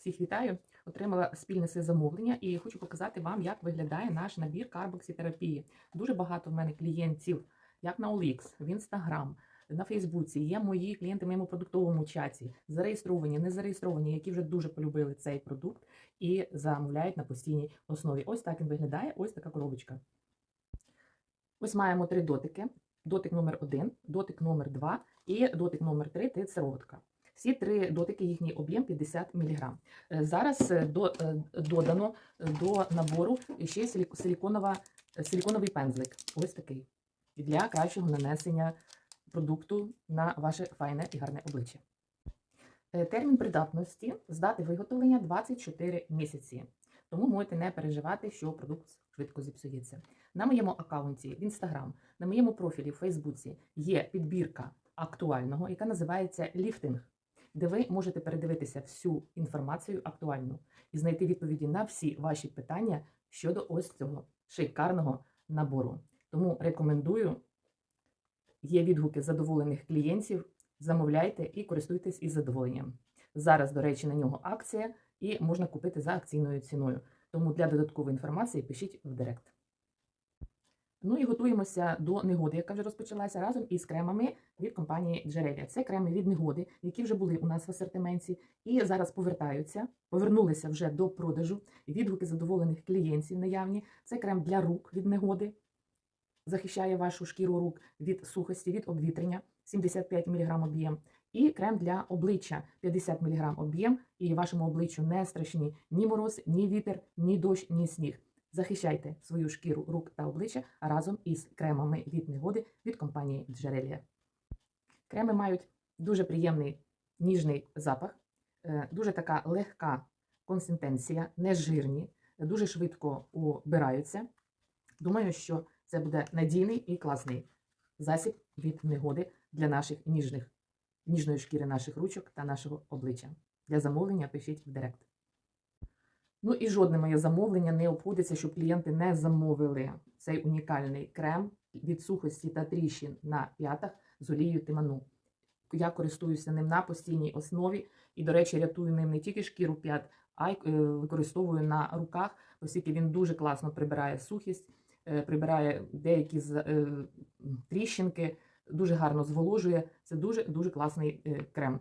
Всіх вітаю! Отримала спільне це замовлення і хочу показати вам, як виглядає наш набір карбоксітерапії. Дуже багато в мене клієнтів, як на OLX, в Instagram, на Фейсбуці. Є мої клієнти в моєму продуктовому чаті, зареєстровані, не зареєстровані, які вже дуже полюбили цей продукт і замовляють на постійній основі. Ось так він виглядає, ось така коробочка. Ось маємо три дотики: дотик номер 1 дотик номер 2 і дотик номер 3 це сироватка. Всі три дотики, їхній об'єм 50 мг. Е, Зараз е, до, е, додано до набору ще силік- силіконова, силіконовий пензлик. Ось такий. Для кращого нанесення продукту на ваше файне і гарне обличчя. Термін придатності з дати виготовлення 24 місяці. Тому можете не переживати, що продукт швидко зіпсується. На моєму аккаунті в Instagram, на моєму профілі в Фейсбуці є підбірка актуального, яка називається ліфтинг, де ви можете передивитися всю інформацію актуальну і знайти відповіді на всі ваші питання щодо ось цього шикарного набору. Тому рекомендую. Є відгуки задоволених клієнтів. Замовляйте і користуйтесь із задоволенням. Зараз, до речі, на нього акція і можна купити за акційною ціною. Тому для додаткової інформації пишіть в Директ. Ну і готуємося до негоди, яка вже розпочалася разом із кремами від компанії Джерелія. Це креми від негоди, які вже були у нас в асортименті, і зараз повертаються, повернулися вже до продажу. Відгуки задоволених клієнтів наявні. Це крем для рук від негоди, захищає вашу шкіру рук від сухості, від обвітрення, 75 мг об'єм. І крем для обличчя 50 мг об'єм, і вашому обличчю не страшні ні мороз, ні вітер, ні дощ, ні сніг. Захищайте свою шкіру рук та обличчя разом із кремами від негоди від компанії Джерелія. Креми мають дуже приємний ніжний запах, е, дуже така легка консистенція, не жирні, дуже швидко убираються. Думаю, що це буде надійний і класний засіб від негоди для наших ніжних, ніжної шкіри наших ручок та нашого обличчя. Для замовлення пишіть в директ. Ну і жодне моє замовлення не обходиться, щоб клієнти не замовили цей унікальний крем від сухості та тріщин на п'ятах з олією тиману. Я користуюся ним на постійній основі і, до речі, рятую ним не тільки шкіру п'ят, а й е, використовую на руках, оскільки він дуже класно прибирає сухість, е, прибирає деякі е, тріщинки, дуже гарно зволожує. Це дуже дуже класний крем.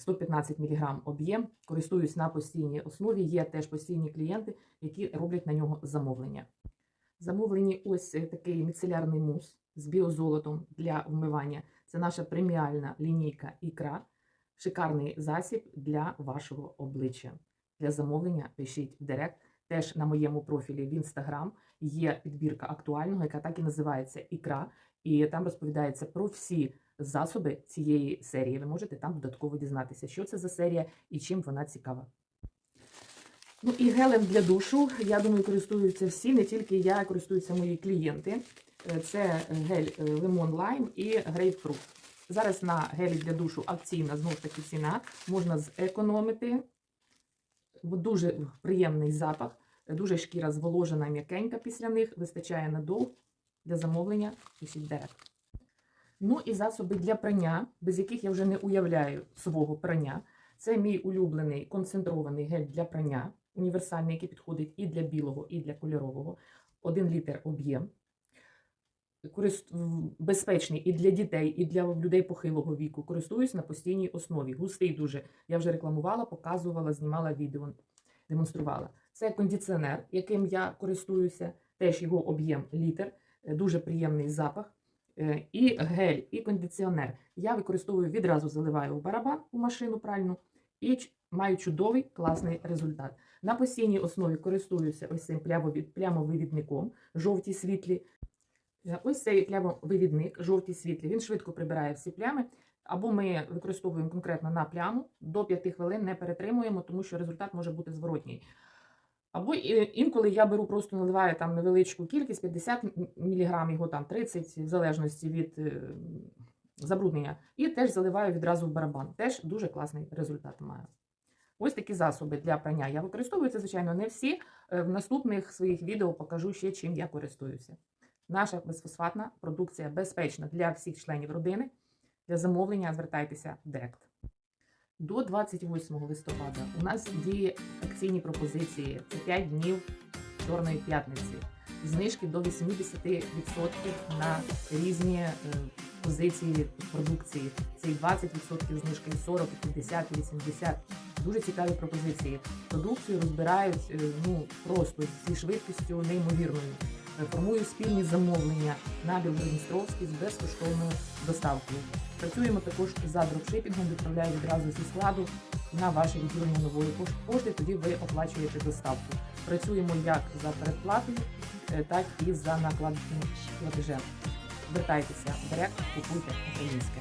115 мг об'єм, користуюсь на постійній основі. Є теж постійні клієнти, які роблять на нього замовлення. Замовлені ось е, такий міцелярний мус з біозолотом для вмивання. Це наша преміальна лінійка ікра, шикарний засіб для вашого обличчя. Для замовлення пишіть в директ. Теж на моєму профілі в інстаграм є підбірка актуального, яка так і називається ікра, і там розповідається про всі засоби цієї серії. Ви можете там додатково дізнатися, що це за серія і чим вона цікава. Ну і гелем для душу, я думаю, користуються всі, не тільки я, користуються мої клієнти. Е, Це гель е, лимон лайм і грейпфрут. Зараз на гелі для душу акційна знову ж таки ціна, можна зекономити. Дуже приємний запах, дуже шкіра зволожена, м'якенька після них, вистачає надовго для замовлення пишіть директ. Ну і засоби для прання, без яких я вже не уявляю свого прання. Це мій улюблений концентрований гель для прання, універсальний, який підходить і для білого, і для кольорового. Один літр об'єм. Безпечний і для дітей, і для людей похилого віку. Користуюсь на постійній основі. Густий дуже. Я вже рекламувала, показувала, знімала відео, демонструвала. Це кондиціонер, яким я користуюся. Теж його об'єм літр, е, дуже приємний запах. Е, І гель, і кондиціонер. Я використовую відразу заливаю в барабан у машину пральну і маю чудовий класний результат. На постійній основі користуюся ось цим плямовивідником, жовті світлі. Е, Ось цей плямовивідник, жовті світлі, він швидко прибирає всі плями. Або ми використовуємо конкретно на пляму, до 5 хвилин не перетримуємо, тому що результат може бути зворотній. Або інколи я беру, просто наливаю там невеличку кількість, 50 мг, його там 30, в залежності від е, забруднення, і теж заливаю відразу в барабан. Теж дуже класний результат маю. Ось такі засоби для прання. Я використовую це, звичайно, не всі. Е, В наступних своїх відео покажу ще, чим я користуюся. Наша безфосфатна продукція безпечна для всіх членів родини. Для замовлення звертайтеся в директ. До 28 листопада у нас діє акційні пропозиції. Це 5 днів Чорної п'ятниці. Знижки до 80% на різні е, позиції продукції. Це і 20% знижки, і 40, і 50, і 80. Дуже цікаві пропозиції. Продукцію розбирають е, ну просто зі швидкістю неймовірною. Формую спільні замовлення на Білгородністровський з безкоштовною доставкою. Працюємо також за дропшипінгом, відправляю відразу зі складу на ваше відділення нової пош- пошти. Тоді ви оплачуєте доставку. Працюємо як за передплатою, е, так і за накладним платежем. Звертайтеся, директ, купуйте українське.